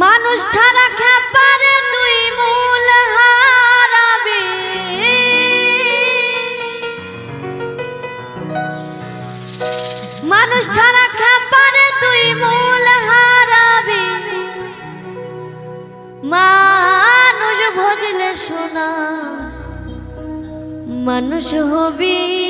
মানুষ ছাড়া খাপারে তুই মূল হারাবি। মানুষ ছাড়া খাপারে তুই মূল হারাবি। মানুষ ভজলে শোনা মানুষ হবি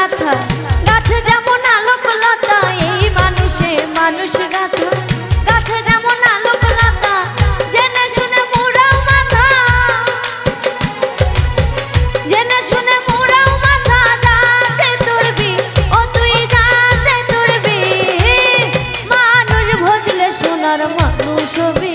গাথা। গাছে যেমন আলোক লতা এই মানুষে মানুষ গাথা। গাছে যেমন আলোক লতা জেনে শুনে মুড়াও মাথা। জেনে শুনে মুড়াও মাথা, যাতে তুরবি ও তুই যাতে তুরবি মানুষ ভজলে সোনার মানুষ হবি।